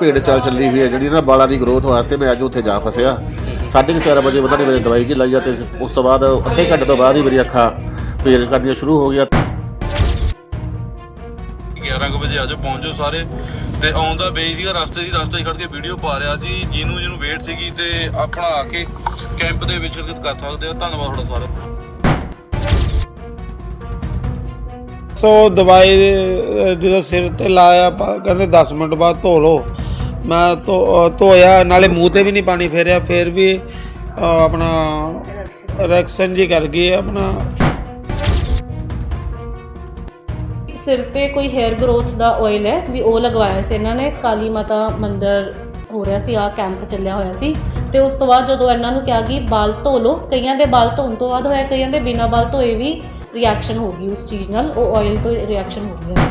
ਭੇਡ ਚਾਲ ਚੱਲੀ ਹੋਈ ਹੈ ਜਿਹੜੀ ਨਾ ਬਾਲਾਂ ਦੀ ਗਰੋਥ ਵਾਸਤੇ ਮੈਂ ਅੱਜ ਉੱਥੇ ਜਾ ਫਸਿਆ। ਸਾਢੇ ਕੁ ਚਾਰ ਵਜੇ ਪਤਾ ਨਹੀਂ ਦਵਾਈ ਕੀ ਲਾਈ ਆ ਤੇ ਉਸ ਤੋਂ ਬਾਅਦ ਅੱਧੇ ਘੰਟੇ ਤੋਂ ਬਾਅਦ ਹੀ ਮੇਰੀ ਅੱਖਾਂ ਪੇਜ ਕਰਨੀਆਂ ਸ਼ੁਰੂ ਹੋ ਗਈਆਂ। 11 ਕੁ ਵਜੇ ਆਜੋ ਪਹੁੰਚੋ ਸਾਰੇ। ਤੇ ਆਉਂਦਾ ਬਈ ਸੀਗਾ ਰਸਤੇ ਦੀ ਰਸਤੇ 'ਚ ਖੜ ਕੇ ਵੀਡੀਓ ਪਾ ਰਿਹਾ ਸੀ। ਜਿਹਨੂੰ ਜਿਹਨੂੰ ਵੇਟ ਸੀਗੀ ਤੇ ਆਪਣਾ ਆ ਕੇ ਕੈਂਪ ਦੇ ਵਿੱਚ ਸ਼ਿਰਕਤ ਕਰ ਸਕਦੇ ਹੋ। ਧੰਨਵਾਦ ਤੁਹਾਡਾ ਸਾਰਾ ਸੋ ਦਵਾਈ ਜਦੋਂ ਸਿਰ ਤੇ ਲਾਇਆ ਕਹਿੰਦੇ 10 ਮਿੰਟ ਬਾਅਦ ਧੋ ਲਓ। ਮੈਂ ਧੋ ਧੋਇਆ, ਨਾਲੇ ਮੂੰਹ ਤੇ ਵੀ ਨਹੀਂ ਪਾਣੀ ਫੇਰਿਆ, ਫਿਰ ਵੀ ਆਪਣਾ ਰੈਕਸ਼ਨ ਜੀ ਕਰ ਗਈ ਆਪਣਾ। ਸਿਰ ਤੇ ਕੋਈ 헤ਅਰ ਗਰੋਥ ਦਾ ਆਇਲ ਹੈ, ਵੀ ਉਹ ਲਗਵਾਇਆ ਸੀ ਇਹਨਾਂ ਨੇ, ਕਾਲੀ ਮਾਤਾ ਮੰਦਿਰ ਹੋ ਰਿਹਾ ਸੀ ਆ ਕੈਂਪ ਚੱਲਿਆ ਹੋਇਆ ਸੀ। ਤੇ ਉਸ ਤੋਂ ਬਾਅਦ ਜਦੋਂ ਇਹਨਾਂ ਨੂੰ ਕਿਹਾ ਕਿ ਬਾਲ ਧੋ ਲਓ, ਕਈਆਂ ਦੇ ਬਾਲ ਧੋਣ ਤੋਂ ਬਾਅਦ ਹੋਇਆ, ਕਈਆਂ ਦੇ ਬਿਨਾਂ ਬਾਲ ਧੋਏ ਵੀ ਰਿਐਕਸ਼ਨ ਹੋ ਗਈ ਉਸ ਚੀਜ਼ ਨਾਲ, ਉਹ ਆਇਲ ਤੋਂ ਰਿਐਕਸ਼ਨ ਹੋ ਗਈ ਹੈ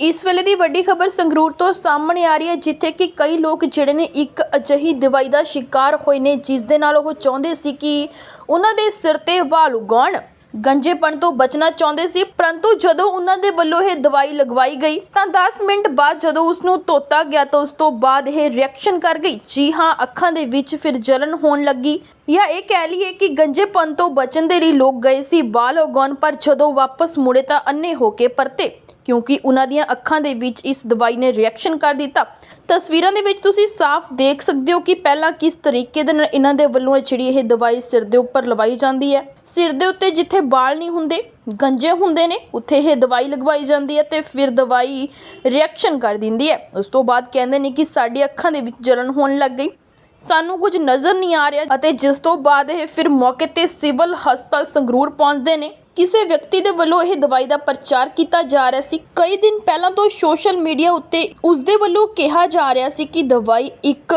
ਇਸ ਵੇਲੇ ਦੀ ਵੱਡੀ ਖਬਰ ਸੰਗਰੂਰ ਤੋਂ ਸਾਹਮਣੇ ਆ ਰਹੀ ਹੈ, ਜਿੱਥੇ ਕਿ ਕਈ ਲੋਕ ਜਿਹੜੇ ਨੇ ਇੱਕ ਅਜਿਹੀ ਦਵਾਈ ਦਾ ਸ਼ਿਕਾਰ ਹੋਏ ਨੇ, ਜਿਸ ਦੇ ਨਾਲ ਉਹ ਚਾਹੁੰਦੇ ਸੀ ਕਿ ਉਹਨਾਂ ਦੇ ਸਿਰ ਤੇ ਵਾਲ ਉਗਾਉਣ। ਗੰਜੇਪਣ ਤੋਂ ਬਚਣਾ ਚਾਹੁੰਦੇ ਸੀ, ਪਰੰਤੂ ਜਦੋਂ ਉਹਨਾਂ ਦੇ ਵੱਲੋਂ ਇਹ ਦਵਾਈ ਲਗਵਾਈ ਗਈ, ਤਾਂ 10 ਮਿੰਟ ਬਾਅਦ ਜਦੋਂ ਉਸ ਨੂੰ ਧੋਤਾ ਗਿਆ ਤਾਂ ਉਸ ਤੋਂ ਬਾਅਦ ਇਹ ਰਿਐਕਸ਼ਨ ਕਰ ਗਈ। ਜੀ ਹਾਂ, ਅੱਖਾਂ ਦੇ ਵਿੱਚ ਫਿਰ ਜਲਨ ਹੋਣ ਲੱਗੀ। ਜਾਂ ਇਹ ਕਹਿ ਲਈਏ ਕਿ ਗੰਜੇਪਣ ਤੋਂ ਬਚਣ ਦੇ ਲਈ ਲੋਕ ਗਏ ਸੀ ਬਾਲ ਉਗਾਉਣ, ਪਰ ਜਦੋਂ ਵਾਪਸ ਮੁੜੇ ਤਾਂ ਅੰਨੇ ਹੋ ਕੇ ਪਰਤੇ। ਕਿਉਂਕਿ ਉਹਨਾਂ ਦੀਆਂ ਅੱਖਾਂ ਦੇ ਵਿੱਚ ਇਸ ਦਵਾਈ ਨੇ ਰਿਐਕਸ਼ਨ ਕਰ ਦਿੱਤਾ। ਤਸਵੀਰਾਂ ਦੇ ਵਿੱਚ ਤੁਸੀਂ ਸਾਫ਼ ਦੇਖ ਸਕਦੇ ਹੋ ਕਿ ਪਹਿਲਾਂ ਕਿਸ ਤਰੀਕੇ ਦੇ ਨਾਲ ਇਹਨਾਂ ਦੇ ਵੱਲੋਂ ਇਹ ਜਿਹੜੀ ਇਹ ਦਵਾਈ ਸਿਰ ਦੇ ਉੱਪਰ ਲਵਾਈ ਜਾਂਦੀ ਹੈ। ਸਿਰ ਦੇ ਉੱਤੇ ਜਿੱਥੇ ਵਾਲ ਨਹੀਂ ਹੁੰਦੇ, ਗੰਜੇ ਹੁੰਦੇ ਨੇ, ਉੱਥੇ ਇਹ ਦਵਾਈ ਲਗਵਾਈ ਜਾਂਦੀ ਹੈ ਤੇ ਫਿਰ ਦਵਾਈ ਰਿਐਕਸ਼ਨ ਕਰ ਦਿੰਦੀ ਹੈ। ਉਸ ਤੋਂ ਬਾਅਦ ਕਹਿੰਦੇ ਨੇ ਕਿ ਸਾਡੀ ਅੱਖਾਂ ਦੇ ਵਿੱਚ ਜਲਨ ਹੋਣ ਲੱਗ ਗਈ। ਸਾਨੂੰ ਕੁਝ ਨਜ਼ਰ ਨਹੀਂ ਆ ਰਿਹਾ ਅਤੇ ਜਿਸ ਤੋਂ ਬਾਅਦ ਇਹ ਫਿਰ ਮੌਕੇ ਤੇ ਸਿਵਲ ਹਸਪਤਾਲ ਸੰਗਰੂਰ ਪਹੁੰਚਦੇ ਨੇ। ਕਿਸੇ ਵਿਅਕਤੀ ਦੇ ਵੱਲੋਂ ਇਹ ਦਵਾਈ ਦਾ ਪ੍ਰਚਾਰ ਕੀਤਾ ਜਾ ਰਿਹਾ ਸੀ। ਕਈ ਦਿਨ ਪਹਿਲਾਂ ਤੋਂ ਸੋਸ਼ਲ ਮੀਡੀਆ ਉੱਤੇ ਉਸ ਦੇ ਵੱਲੋਂ ਕਿਹਾ ਜਾ ਰਿਹਾ ਸੀ ਕਿ ਦਵਾਈ ਇੱਕ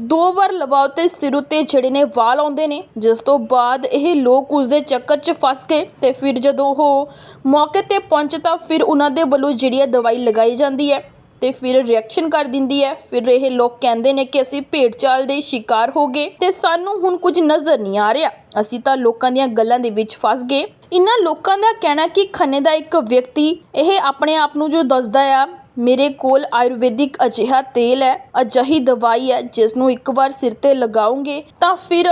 ਦੋ ਵਾਰ ਲਵਾਓ ਤੇ ਸਿਰ ਉੱਤੇ ਜਿਹੜੇ ਨੇ ਵਾਲ ਆਉਂਦੇ ਨੇ, ਜਿਸ ਤੋਂ ਬਾਅਦ ਇਹ ਲੋਕ ਉਸ ਦੇ ਚੱਕਰ 'ਚ ਫਸ ਗਏ ਤੇ ਫਿਰ ਜਦੋਂ ਉਹ ਮੌਕੇ ਤੇ ਪਹੁੰਚੇ ਤਾਂ ਫਿਰ ਉਹਨਾਂ ਦੇ ਵੱਲੋਂ ਜਿਹੜੀ ਹੈ ਦਵਾਈ ਲਗਾਈ ਜਾਂਦੀ ਹੈ। ਤੇ ਫਿਰ ਰਿਐਕਸ਼ਨ ਕਰ ਦਿੰਦੀ ਹੈ। ਫਿਰ ਇਹ ਲੋਕ ਕਹਿੰਦੇ ਨੇ ਕਿ ਅਸੀਂ ਭੇਡ ਚਾਲ ਦੇ ਸ਼ਿਕਾਰ ਹੋ ਗਏ ਤੇ ਸਾਨੂੰ ਹੁਣ ਕੁਝ ਨਜ਼ਰ ਨਹੀਂ ਆ ਰਿਹਾ। ਅਸੀਂ ਤਾਂ ਲੋਕਾਂ ਦੀਆਂ ਗੱਲਾਂ ਦੇ ਵਿੱਚ ਫਸ ਗਏ। ਇਨ੍ਹਾਂ ਲੋਕਾਂ ਦਾ ਕਹਿਣਾ ਕਿ ਖੰਨੇ ਦਾ ਇੱਕ ਵਿਅਕਤੀ, ਇਹ ਆਪਣੇ ਆਪ ਨੂੰ ਜੋ ਦੱਸਦਾ ਆ, ਮੇਰੇ ਕੋਲ ਆਯੁਰਵੈਦਿਕ ਅਜਿਹਾ ਤੇਲ ਹੈ, ਅਜਿਹੀ ਦਵਾਈ ਹੈ ਜਿਸ ਨੂੰ ਇੱਕ ਵਾਰ ਸਿਰ ਤੇ ਲਗਾਉਂਗੇ ਤਾਂ ਫਿਰ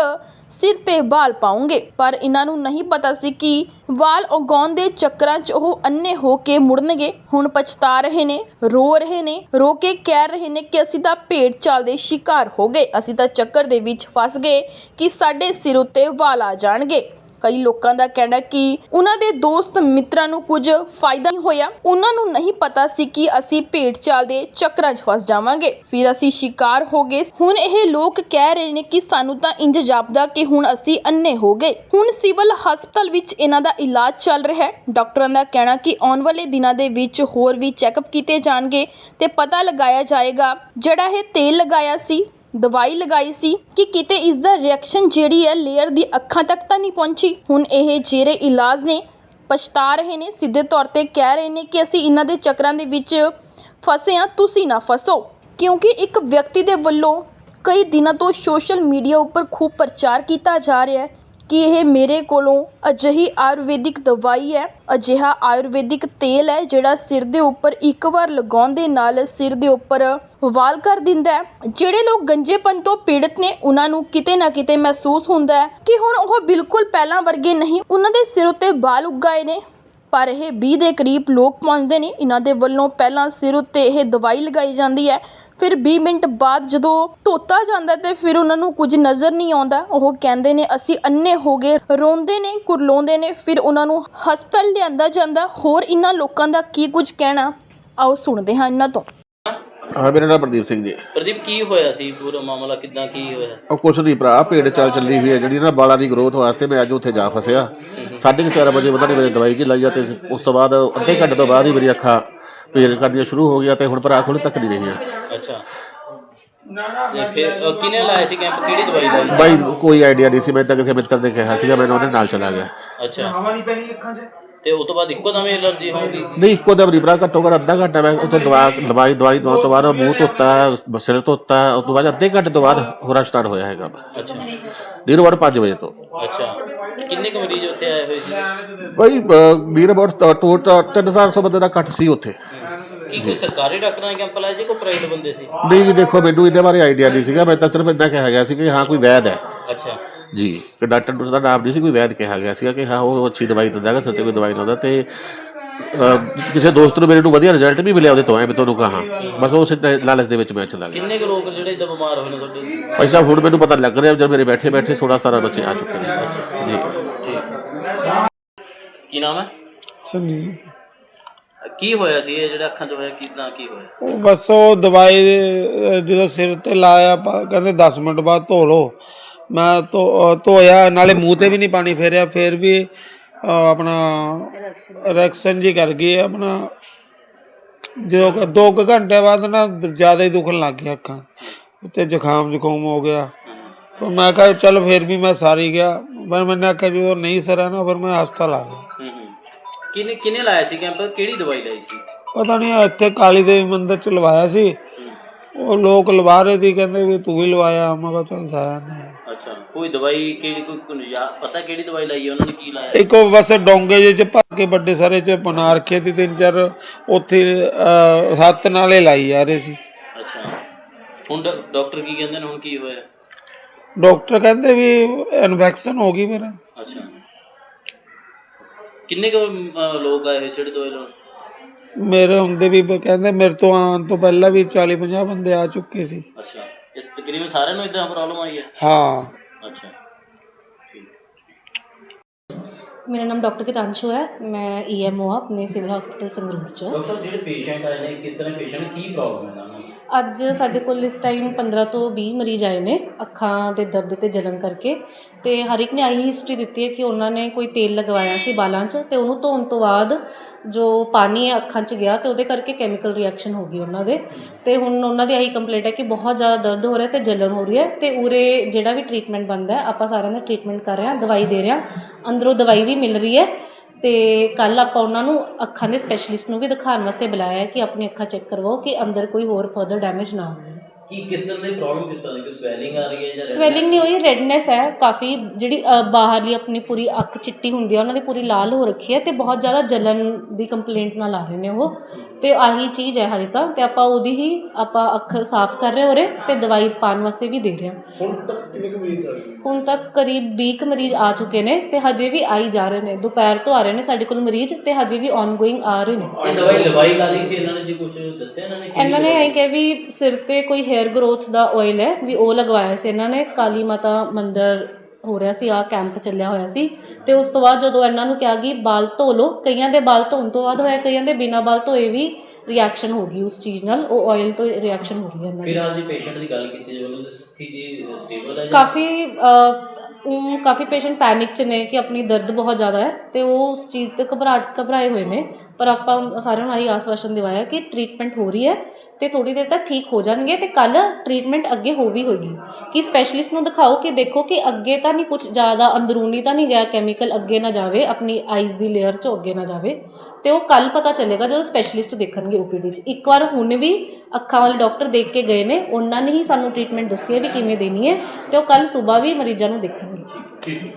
ਸਿਰ ਤੇ ਵਾਲ ਪਾਉਂਗੇ। ਪਰ ਇਹਨਾਂ ਨੂੰ ਨਹੀਂ ਪਤਾ ਸੀ ਕਿ ਵਾਲ ਉਗਾਉਣ ਦੇ ਚੱਕਰਾਂ 'ਚ ਉਹ ਅੰਨੇ ਹੋ ਕੇ ਮੁੜਨਗੇ। ਹੁਣ ਪਛਤਾ ਰਹੇ ਨੇ, ਰੋ ਰਹੇ ਨੇ, ਰੋ ਕੇ ਕਹਿ ਰਹੇ ਨੇ ਕਿ ਅਸੀਂ ਤਾਂ ਭੇਡ ਚਾਲ ਦੇ ਸ਼ਿਕਾਰ ਹੋ ਗਏ। ਅਸੀਂ ਤਾਂ ਚੱਕਰ ਦੇ ਵਿੱਚ ਫਸ ਗਏ ਕਿ ਸਾਡੇ ਸਿਰ ਉੱਤੇ ਵਾਲ ਆ ਜਾਣਗੇ। ਕਈ ਲੋਕਾਂ ਦਾ ਕਹਿਣਾ ਕਿ ਉਹਨਾਂ ਦੇ ਦੋਸਤ ਮਿੱਤਰਾਂ ਨੂੰ ਕੁਝ ਫਾਇਦਾ ਨਹੀਂ ਹੋਇਆ। ਉਹਨਾਂ ਨੂੰ ਨਹੀਂ ਪਤਾ ਸੀ ਕਿ ਅਸੀਂ ਭੇਡ ਚਾਲ ਦੇ ਚੱਕਰਾਂ 'ਚ ਫਸ ਜਾਵਾਂਗੇ। ਫਿਰ ਅਸੀਂ ਸ਼ਿਕਾਰ ਹੋ ਗਏ। ਹੁਣ ਇਹ ਲੋਕ ਕਹਿ ਰਹੇ ਨੇ ਕਿ ਸਾਨੂੰ ਤਾਂ ਇੰਜ ਜਾਪਦਾ ਕਿ ਹੁਣ ਅਸੀਂ ਅੰਨੇ ਹੋ ਗਏ। ਹੁਣ ਸਿਵਲ ਹਸਪਤਾਲ ਵਿੱਚ ਇਹਨਾਂ ਦਾ ਇਲਾਜ ਚੱਲ ਰਿਹਾ ਹੈ। ਡਾਕਟਰਾਂ ਦਾ ਕਹਿਣਾ ਕਿ ਆਉਣ ਵਾਲੇ ਦਿਨਾਂ ਦੇ ਵਿੱਚ ਹੋਰ ਵੀ ਚੈੱਕਅਪ ਕੀਤੇ ਜਾਣਗੇ ਤੇ ਪਤਾ ਲਗਾਇਆ ਜਾਏਗਾ ਜਿਹੜਾ ਇਹ ਤੇਲ ਲਗਾਇਆ ਸੀ ਦਵਾਈ ਲਗਾਈ ਸੀ ਕਿ ਕਿਤੇ ਇਸ ਦਾ ਰਿਐਕਸ਼ਨ ਜਿਹੜੀ ਹੈ ਲੇਅਰ ਦੀ ਅੱਖਾਂ ਤੱਕ ਤਾਂ ਨਹੀਂ ਪਹੁੰਚੀ। ਹੁਣ ਇਹ ਜਿਹੜੇ ਇਲਾਜ ਨੇ, ਪਛਤਾ ਰਹੇ ਨੇ, ਸਿੱਧੇ ਤੌਰ ਤੇ ਕਹਿ ਰਹੇ ਨੇ ਕਿ ਅਸੀਂ ਇਹਨਾਂ ਦੇ ਚੱਕਰਾਂ ਦੇ ਵਿੱਚ ਫਸੇ ਆ ਤੁਸੀਂ ਨਾ ਫਸੋ। ਕਿਉਂਕਿ ਇੱਕ ਵਿਅਕਤੀ ਦੇ ਵੱਲੋਂ ਕਈ ਦਿਨਾਂ ਤੋਂ ਸੋਸ਼ਲ ਮੀਡੀਆ ਉੱਪਰ ਖੂਬ ਪ੍ਰਚਾਰ ਕੀਤਾ ਜਾ ਰਿਹਾ ਹੈ। ਕਿ ਇਹ ਮੇਰੇ ਕੋਲੋਂ ਅਜਿਹੀ ਆਯੁਰਵੈਦਿਕ ਦਵਾਈ ਹੈ, ਅਜਿਹਾ ਆਯੁਰਵੈਦਿਕ ਤੇਲ ਹੈ ਜਿਹੜਾ ਸਿਰ ਦੇ ਉੱਪਰ ਇੱਕ ਵਾਰ ਲਗਾਉਣ ਦੇ ਨਾਲ ਸਿਰ ਦੇ ਉੱਪਰ ਵਾਲ ਕਰ ਦਿੰਦਾ ਹੈ। ਜਿਹੜੇ ਲੋਕ ਗੰਜੇਪਨ ਤੋਂ ਪੀੜਤ ਨੇ, ਉਹਨਾਂ ਨੂੰ ਕਿਤੇ ਨਾ ਕਿਤੇ ਮਹਿਸੂਸ ਹੁੰਦਾ ਹੈ ਕਿ ਹੁਣ ਉਹ ਬਿਲਕੁਲ ਪਹਿਲਾਂ ਵਰਗੇ ਨਹੀਂ, ਉਹਨਾਂ ਦੇ ਸਿਰ ਉੱਤੇ ਵਾਲ ਉੱਗ ਗਏ ਨੇ। ਪਰ ਇਹ 20 ਦੇ ਕਰੀਬ ਲੋਕ ਪਹੁੰਚਦੇ ਨੇ, ਇਹਨਾਂ ਦੇ ਵੱਲੋਂ ਪਹਿਲਾਂ ਸਿਰ ਉੱਤੇ ਇਹ ਦਵਾਈ ਲਗਾਈ ਜਾਂਦੀ ਹੈ। ਫਿਰ 20 ਮਿੰਟ ਬਾਅਦ ਜਦੋਂ ਧੋਤਾ ਜਾਂਦਾ ਤੇ ਫਿਰ ਉਹਨਾਂ ਨੂੰ ਕੁਝ ਨਜ਼ਰ ਨਹੀਂ ਆਉਂਦਾ ਉਹ ਕਹਿੰਦੇ ਨੇ ਅਸੀਂ ਅੰਨੇ ਹੋ ਗਏ। ਰੋਂਦੇ ਨੇ ਕੁਰਲਾਉਂਦੇ ਨੇ ਫਿਰ ਉਹਨਾਂ ਨੂੰ ਹਸਪਤਾਲ ਲਿਆਂਦਾ ਜਾਂਦਾ। ਹੋਰ ਇਹਨਾਂ ਲੋਕਾਂ ਦਾ ਕੀ ਕੁਝ ਕਹਿਣਾ? ਆਓ ਸੁਣਦੇ ਹਾਂ ਇਹਨਾਂ ਤੋਂ। ਹਾਂ ਮੇਰਾ ਨਾਮ ਪ੍ਰਦੀਪ ਸਿੰਘ ਜੀ। ਪ੍ਰਦੀਪ ਕੀ ਹੋਇਆ ਸੀ? ਪੂਰਾ ਮਾਮਲਾ ਕਿਦਾਂ ਕੀ ਹੋਇਆ? ਉਹ ਕੁਛ ਨਹੀਂ ਭਰਾ ਭੇਡ ਚਾਲ ਚੱਲੀ ਹੋਈ ਹੈ ਜਿਹੜੀ ਨਾ ਬਾਲਾਂ ਦੀ ਗਰੋਥ ਵਾਸਤੇ ਮੈਂ ਅੱਜ ਉੱਥੇ ਜਾ ਫਸਿਆ। ਸਾਢੇ ਕੁ ਚਾਰ ਵਜੇ ਪਤਾ ਨਹੀਂ ਮੇਰੇ ਦਵਾਈ ਕੀ ਲਾਈ ਆ ਤੇ ਉਸ ਤੋਂ ਬਾਅਦ ਅੱਧੇ ਘੰਟੇ ਤੋਂ ਬਾਅਦ ਹੀ ਮੇਰੀ ਅੱਖਾਂ ਪੇਜ ਕਰਨੀਆਂ ਸ਼ੁਰੂ ਹੋ ਗਈਆਂ ਤੇ ਹੁਣ ਪਰ ਅੱਖ ਹੁਣ ਤੱਕ ਨਹੀਂ ਰਹੀਆਂ। ਅੱਛਾ। ਤੇ ਫਿਰ ਅ, ਕਿਹਨੇ ਲਾਇਆ ਸੀ ਕੈਂਪ ਕਿਹੜੀ ਦਵਾਈ ਲਾਈ ਬਾਈ ਕੋਈ ਆਈਡੀਆ ਨਹੀਂ ਸੀ ਮੈਂ ਤਾਂ ਕਿਸੇ ਮਿੱਤਰ ਨੇ ਕਿਹਾ ਸੀਗਾ ਮੈਨੂੰ ਉਹਦੇ ਨਾਲ ਚਲਾ ਗਿਆ। ਅੱਛਾ। ਹਵਾ ਨਹੀਂ ਪੈਣੀ ਅੱਖਾਂ 'ਚ? ਤੇ ਉਸ ਤੋਂ ਬਾਅਦ ਇੱਕੋ ਦਮ ਐਲਰਜੀ ਹੋਊਗੀ? ਨਹੀਂ ਇੱਕੋ ਦਮ ਨਹੀਂ ਭਰਾ ਘੱਟੋ ਘੱਟ ਅੱਧਾ ਘੰਟਾ ਮੈਂ ਉੱਥੇ ਦਵਾ ਦਵਾਈ ਦਵਾਈ ਦਵਾਉਣ ਤੋਂ ਬਾਅਦ ਮੂੰਹ ਧੋਤਾ ਸਿਰ ਧੋਤਾ ਉਸ ਤੋਂ ਬਾਅਦ ਅੱਧੇ ਘੰਟੇ ਤੋਂ ਬਾਅਦ ਹੋਰਾ ਸਟਾਰਟ ਹੋਇਆ ਹੈਗਾ। ਅੱਛਾ। ਦਿਨ ਵਾਰ 5 ਵਜੇ ਤੋਂ। ਅੱਛਾ। ਕਿੰਨੇ ਕੁ ਮਰੀਜ਼ ਉੱਥੇ ਆਏ ਹੋਏ ਸੀ? ਬਾਈ ਵੀਰ ਅਬਾਊਟ ਟੋਟਲ 300 ਬੰਦੇ ਦਾ ਘੱਟ ਸੀ ਉੱਥੇ। ਕੀ ਕੋਈ ਸਰਕਾਰੀ ਡਾਕਟਰਾਂ ਨੇ ਕੈਂਪ ਲਾਇਆ ਜੀ ਕੋਈ ਪ੍ਰਾਈਵੇਟ ਬੰਦੇ ਸੀ? ਨਹੀਂ ਜੀ ਦੇਖੋ ਮੈਨੂੰ ਇਹਦੇ ਬਾਰੇ ਆਈਡੀਆ ਨਹੀਂ ਸੀਗਾ। ਮੈਂ ਤਾਂ ਸਿਰਫ ਇੰਨਾ ਕਿਹਾ ਗਿਆ ਸੀ ਕਿ ਹਾਂ ਕੋਈ ਵੈਦ ਹੈ। ਅੱਛਾ। ਜੀ ਕਿ ਡਾਕਟਰ ਦਾ ਨਾਮ ਨਹੀਂ ਸੀ ਕੋਈ ਵੈਦ ਕਿਹਾ ਗਿਆ ਸੀਗਾ ਕਿ ਹਾਂ ਉਹ ਅੱਛੀ ਦਵਾਈ ਦਿੰਦਾ ਤੇ ਕੋਈ ਦਵਾਈ ਲਾਉਂਦਾ ਤੇ ਅਹ, ਕਿਸੇ ਦੋਸਤ ਨੂੰ ਮੇਰੇ ਨੂੰ ਵਧੀਆ ਰਿਜ਼ਲਟ ਵੀ ਮਿਲਿਆ ਉਹਦੇ ਤੋਂ ਐ ਮੈਂ ਤੁਹਾਨੂੰ ਕਹਾਂ। ਬਸ ਉਸ ਲਾਲਚ ਦੇ ਵਿੱਚ ਮੈਂ ਚਲਾ ਗਿਆ। ਕਿੰਨੇ ਕੁ ਲੋਕ ਜਿਹੜੇ ਇਦਾਂ ਬਿਮਾਰ ਹੋਏ ਨੇ ਤੁਹਾਡੇ? ਭਾਈ ਸਾਹਿਬ ਹੁਣ ਮੈਨੂੰ ਪਤਾ ਲੱਗ ਰਿਹਾ ਜਦ ਮੇਰੇ ਬੈਠੇ ਬੈਠੇ 16 17 ਬੱਚੇ ਆ ਚੁੱਕੇ ਨੇ। ਜੀ। ਠੀਕ। ਕੀ ਨਾਮ ਹੈ? ਸੰਜੀਵ ਕੀ ਹੋਇਆ ਸੀ? ਇਹ ਜਿਹੜਾ ਅੱਖਾਂ 'ਚ ਹੋਇਆ ਕਿਦਾਂ ਕੀ ਹੋਇਆ? ਉਹ ਬਸ ਉਹ ਦਵਾਈ ਅਹ, ਜਦੋਂ ਸਿਰ ਤੇ ਲਾਇਆ ਪਾ- ਕਹਿੰਦੇ 10 ਮਿੰਟ ਬਾਅਦ ਧੋ ਲਓ। ਮੈਂ ਧੋ ਅਹ, ਧੋਇਆ ਨਾਲੇ ਮੂੰਹ ਤੇ ਵੀ ਨਹੀਂ ਪਾਣੀ ਫੇਰਿਆ ਫਿਰ ਵੀ ਅਹ, ਆਪਣਾ ਰੈਕਸ਼ਨ ਜੀ ਕਰ ਗਈ ਆਪਣਾ ਜਦੋਂ ਕਿ ਦੋ ਕੁ ਘੰਟੇ ਬਾਅਦ ਨਾ ਜ਼ਿਆਦਾ ਹੀ ਦੁਖਣ ਲੱਗ ਗਿਆ ਅੱਖਾਂ। ਤੇ ਜ਼ੁਕਾਮ ਜ਼ੁਕਾਮ ਹੋ ਗਿਆ। ਪਰ ਮੈਂ ਕਿਹਾ ਚੱਲ ਫਿਰ ਵੀ ਮੈਂ ਸਾਰੀ ਗਿਆ। ਪਰ ਮੈਨੇ ਆਖਿਆ ਜਦੋਂ ਨਹੀਂ ਸਰਿਆ ਨਾ ਫਿਰ ਮੈਂ ਹਸਪਤਾਲ ਆ ਗਿਆ। ਹੂੰ। ਕਿਨੇ ਕਿਨੇ ਲਾਇਆ ਸੀ ਕੈਂਪ? ਕਿਹੜੀ ਦਵਾਈ ਲਾਈ ਸੀ? ਪਤਾ ਨਹੀਂ ਇੱਥੇ ਕਾਲੀ ਦੇਵੀ ਮੰਦਿਰ ਚ ਲਵਾਇਆ ਸੀ। ਉਹ ਲੋਕ ਲਵਾ ਰਹੇ ਸੀ ਕਹਿੰਦੇ ਵੀ ਤੂੰ ਵੀ ਲਵਾਇਆ। ਮੈਂ ਕਿਹਾ ਚੱਲ ਜਾਇਆ ਨਹੀਂ ਅੱਛਾ ਕੋਈ ਦਵਾਈ ਕਿਹੜੀ ਕੋਈ ਪਤਾ ਕਿਹੜੀ ਦਵਾਈ ਲਾਈ ਹੈ ਉਹਨਾਂ ਨੇ ਕੀ ਲਾਇਆ? ਇੱਕ ਬਸ ਡੋਂਗੇ ਜਿਹੇ ਚ ਭਰ ਕੇ ਵੱਡੇ ਸਾਰੇ ਚ ਬਣਾ ਰੱਖੇ ਸੀ ਤਿੰਨ ਚਾਰ ਉੱਥੇ ਅਹ, ਹੱਥ ਨਾਲੇ ਲਾਈ ਜਾ ਰਹੇ ਸੀ। ਅੱਛਾ। ਹੁਣ ਡਾ- ਡਾਕਟਰ ਕੀ ਕਹਿੰਦੇ ਨੇ ਹੁਣ ਕੀ ਹੋਇਆ? ਡਾਕਟਰ ਕਹਿੰਦੇ ਵੀ ਇਨਫੈਕਸ਼ਨ ਹੋ ਗਈ ਫਿਰ ਅੱਛਾ। ਕਿੰਨੇ ਕੁ ਅਹ, ਲੋਕ ਆਏ ਹੋਏ ਜਿਹੜੇ ਦਵਾਈ ਲਾਉਣ ਮੇਰੇ ਹੁੰਦੇ ਵੀ ਬ- ਕਹਿੰਦੇ ਮੇਰੇ ਤੋਂ ਆਉਣ ਤੋਂ ਪਹਿਲਾਂ ਵੀ 40 50 ਬੰਦੇ ਆ ਚੁੱਕੇ ਸੀ। ਅੱਛਾ। ਇਸ ਤਕਰੀਬਨ ਸਾਰਿਆਂ ਨੂੰ ਇਦਾਂ ਪ੍ਰੋਬਲਮ ਆਈ ਹੈ? ਹਾਂ। ਅੱਛਾ। ਠੀਕ। ਮੇਰਾ ਨਾਮ ਡਾਕਟਰ ਕਿਤਾਂਸ਼ੂ ਹੈ। ਮੈਂ ਈਐਮਓ ਆਪਣੇ ਸਿਵਲ ਹਸਪੀਟਲ ਸੰਗਰੂਰ 'ਚ। ਡਾਕਟਰ ਸਾਹਿਬ ਜਿਹੜੇ ਪੇਸ਼ੈਂਟ ਆਏ ਨੇ ਕਿਸ ਤਰ੍ਹਾਂ ਪੇਸ਼ੈਂਟ ਕੀ ਪ੍ਰੋਬਲਮ ਹੈ ਨੂੰ? ਅੱਜ ਸਾਡੇ ਕੋਲ ਇਸ ਟਾਈਮ 15 ਤੋਂ 20 ਮਰੀਜ਼ ਆਏ ਨੇ ਅੱਖਾਂ ਦੇ ਦਰਦ ਤੇ ਜਲਨ ਕਰਕੇ। ਅਤੇ ਹਰ ਇੱਕ ਨੇ ਆਹੀ ਹਿਸਟਰੀ ਦਿੱਤੀ ਹੈ ਕਿ ਉਹਨਾਂ ਨੇ ਕੋਈ ਤੇਲ ਲਗਵਾਇਆ ਸੀ ਬਾਲਾਂ 'ਚ ਅਤੇ ਉਹਨੂੰ ਧੋਣ ਤੋਂ ਬਾਅਦ ਜੋ ਪਾਣੀ ਹੈ ਅੱਖਾਂ 'ਚ ਗਿਆ ਅਤੇ ਉਹਦੇ ਕਰਕੇ ਕੈਮੀਕਲ ਰਿਐਕਸ਼ਨ ਹੋ ਗਈ ਉਹਨਾਂ ਦੇ ਅਤੇ ਹੁਣ ਉਹਨਾਂ ਦੀ ਇਹੀ ਕੰਪਲੇਂਟ ਹੈ ਕਿ ਬਹੁਤ ਜ਼ਿਆਦਾ ਦਰਦ ਹੋ ਰਿਹਾ ਅਤੇ ਜਲਨ ਹੋ ਰਹੀ ਹੈ ਅਤੇ ਉਰੇ ਜਿਹੜਾ ਵੀ ਟਰੀਟਮੈਂਟ ਬਣਦਾ ਆਪਾਂ ਸਾਰਿਆਂ ਦਾ ਟਰੀਟਮੈਂਟ ਕਰ ਰਹੇ ਹਾਂ, ਦਵਾਈ ਦੇ ਰਹੇ ਹਾਂ, ਅੰਦਰੋਂ ਦਵਾਈ ਵੀ ਮਿਲ ਰਹੀ ਹੈ ਅਤੇ ਕੱਲ੍ਹ ਆਪਾਂ ਉਹਨਾਂ ਨੂੰ ਅੱਖਾਂ ਦੇ ਸਪੈਸ਼ਲਿਸਟ ਨੂੰ ਵੀ ਦਿਖਾਉਣ ਵਾਸਤੇ ਬੁਲਾਇਆ ਕਿ ਆਪਣੀ ਅੱਖਾਂ ਚੈੱਕ ਕਰਵਾਓ ਕਿ ਅੰਦਰ ਕੋਈ ਹੋਰ ਫਰਦਰ ਡੈਮੇਜ ਨਾ ਹੋਵੇ। ਕੀ ਕਿਸ ਤਰ੍ਹਾਂ ਦੀ ਪ੍ਰੋਬਲਮ ਕਿਸ ਤਰ੍ਹਾਂ ਦੀ? ਕੋਈ ਸਵੈਲਿੰਗ ਆ ਰਹੀ ਹੈ ਜਾਂ ਸਵੈਲਿੰਗ ਨਹੀਂ ਹੋਈ ਰੈਡਨੈਸ ਹੈ ਕਾਫੀ ਜਿਹੜੀ ਅ, ਬਾਹਰਲੀ ਆਪਣੀ ਪੂਰੀ ਅੱਖ ਚਿੱਟੀ ਹੁੰਦੀ ਹੈ ਉਹਨਾਂ ਦੀ ਪੂਰੀ ਲਾਲ ਹੋ ਰੱਖੀ ਹੈ ਤੇ ਬਹੁਤ ਜ਼ਿਆਦਾ ਜਲਨ ਦੀ ਕੰਪਲੇਂਟ ਨਾਲ ਆ ਰਹੇ ਨੇ ਉਹ। ਤੇ ਆਹੀ ਚੀਜ਼ ਹੈ ਹਜੇ ਤਾਂ ਤੇ ਆਪਾਂ ਉਹਦੀ ਹੀ ਆਪਾਂ ਅੱਖ ਸਾਫ਼ ਕਰ ਰਹੇ ਹੋਰੇ ਤੇ ਦਵਾਈ ਪਾਉਣ ਵਾਸਤੇ ਵੀ ਦੇ ਰਹੇ ਹਾਂ। ਹੁਣ ਤੱਕ ਕਿੰਨੇ ਕੁ ਮਰੀਜ਼ ਆ ਗਏ? ਹੁਣ ਤੱਕ ਕਰੀਬ 20 ਕੁ ਮਰੀਜ਼ ਆ ਚੁੱਕੇ ਨੇ ਤੇ ਹਜੇ ਵੀ ਆਈ ਜਾ ਰਹੇ ਨੇ ਦੁਪਹਿਰ ਤੋਂ ਆ ਰਹੇ ਨੇ ਸਾਡੇ ਕੋਲ ਮਰੀਜ਼ ਤੇ ਹਜੇ ਵੀ ਆਨਗੋਇੰਗ ਆ ਰਹੇ ਨੇ। ਇਹ ਦਵਾਈ ਦਵਾਈ ਲਾ ਲਈ ਸੀ? ਇਹਨਾਂ ਨੇ ਜੀ ਕੁਝ ਦੱਸਿਆ ਇਹਨਾਂ ਨੇ ਕਿਹੜੀ ਇਹਨਾਂ ਨੇ ਇਹ ਕਿਹਾ ਵੀ ਸਿਰ ਤੇ ਕੋਈ ਹੇਅਰ ਗਰੋਥ ਦਾ ਆਇਲ ਹੈ ਵੀ ਉਹ ਲਗਵਾਇਆ ਸੀ ਇਹਨਾਂ ਨੇ ਕਾਲੀ ਮਾਤਾ ਮੰਦਿਰ ਹੋ ਰਿਹਾ ਸੀ ਆ ਕੈਂਪ ਚੱਲਿਆ ਹੋਇਆ ਸੀ ਤੇ ਉਸ ਤੋਂ ਬਾਅਦ ਜਦੋਂ ਇਹਨਾਂ ਨੂੰ ਕਿਹਾ ਕਿ ਬਾਲ ਧੋ ਲਓ ਕਈਆਂ ਦੇ ਬਾਲ ਧੋਣ ਤੋਂ ਬਾਅਦ ਹੋਇਆ ਕਈਆਂ ਦੇ ਬਿਨਾਂ ਬਾਲ ਧੋਏ ਵੀ ਰਿਐਕਸ਼ਨ ਹੋ ਗਈ ਉਸ ਚੀਜ਼ ਨਾਲ ਉਹ ਆਇਲ ਤੋਂ ਰਿਐਕਸ਼ਨ ਹੋ ਹੈ ਇਹਨਾਂ ਦੀ। ਫਿਲਹਾਲ ਜੀ ਪੇਸ਼ੈਂਟ ਦੀ ਗੱਲ ਕੀਤੀ ਜਾਵੇ ਉਹਨਾਂ ਸਥਿਤੀ ਸਟੇਬਲ ਹੈ ਜੀ? ਕਾਫੀ ਉਮ, ਕਾਫੀ ਪੇਸ਼ੈਂਟ ਪੈਨਿਕ ਚ ਨੇ ਕਿ ਆਪਣੀ ਦਰਦ ਬਹੁਤ ਜ਼ਿਆਦਾ ਹੈ ਤੇ ਉਹ ਉਸ ਚੀਜ਼ ਤੇ ਘਬਰਾਹਟ ਘਬਰਾਏ ਹੋਏ ਨੇ। ਪਰ ਆਪਾਂ ਸਾਰਿਆਂ ਨੂੰ ਆਹੀ ਆਸਵਾਸ਼ਨ ਦਿਵਾਇਆ ਕਿ ਟ੍ਰੀਟਮੈਂਟ ਹੋ ਰਹੀ ਹੈ ਤੇ ਥੋੜੀ ਦੇਰ ਤੱਕ ਠੀਕ ਹੋ ਜਾਣਗੇ ਤੇ ਕੱਲ ਟ੍ਰੀਟਮੈਂਟ ਅੱਗੇ ਹੋ ਵੀ ਹੋਏਗੀ। ਕਿ ਸਪੈਸ਼ਲਿਸਟ ਨੂੰ ਦਿਖਾਓ ਕਿ ਦੇਖੋ ਕਿ ਅੱਗੇ ਤਾਂ ਨਹੀਂ ਕੁਝ ਜ਼ਿਆਦਾ ਅੰਦਰੂਨੀ ਤਾਂ ਨਹੀਂ ਗਿਆ ਕੈਮੀਕਲ ਅੱਗੇ ਨਾ ਜਾਵੇ, ਆਪਣੀ ਆਈਜ਼ ਦੀ ਲੇਅਰ 'ਚ ਅੱਗੇ ਨਾ ਜਾਵੇ। ਤੇ ਉਹ ਕੱਲ ਪਤਾ ਚੱਲੇਗਾ ਜਦੋਂ ਸਪੈਸ਼ਲਿਸਟ ਦੇਖਣਗੇ ਓਪੀਡੀ 'ਚ। ਇੱਕ ਵਾਰ ਹੁਣ ਵੀ ਅੱਖਾਂ ਵਾਲੇ ਡਾਕਟਰ ਦੇਖ ਕੇ ਗਏ ਨੇ, ਉਹਨਾਂ ਨੇ ਹੀ ਸਾਨੂੰ ਟ੍ਰੀਟਮੈਂਟ ਦੱਸੀ ਹੈ ਵੀ ਕਿਵੇਂ ਦੇਣੀ ਹੈ ਤੇ ਉਹ ਕੱਲ ਸਵੇਰ ਵੀ ਮਰੀਜ਼ਾਂ ਨੂੰ ਦੇਖਣਗੇ।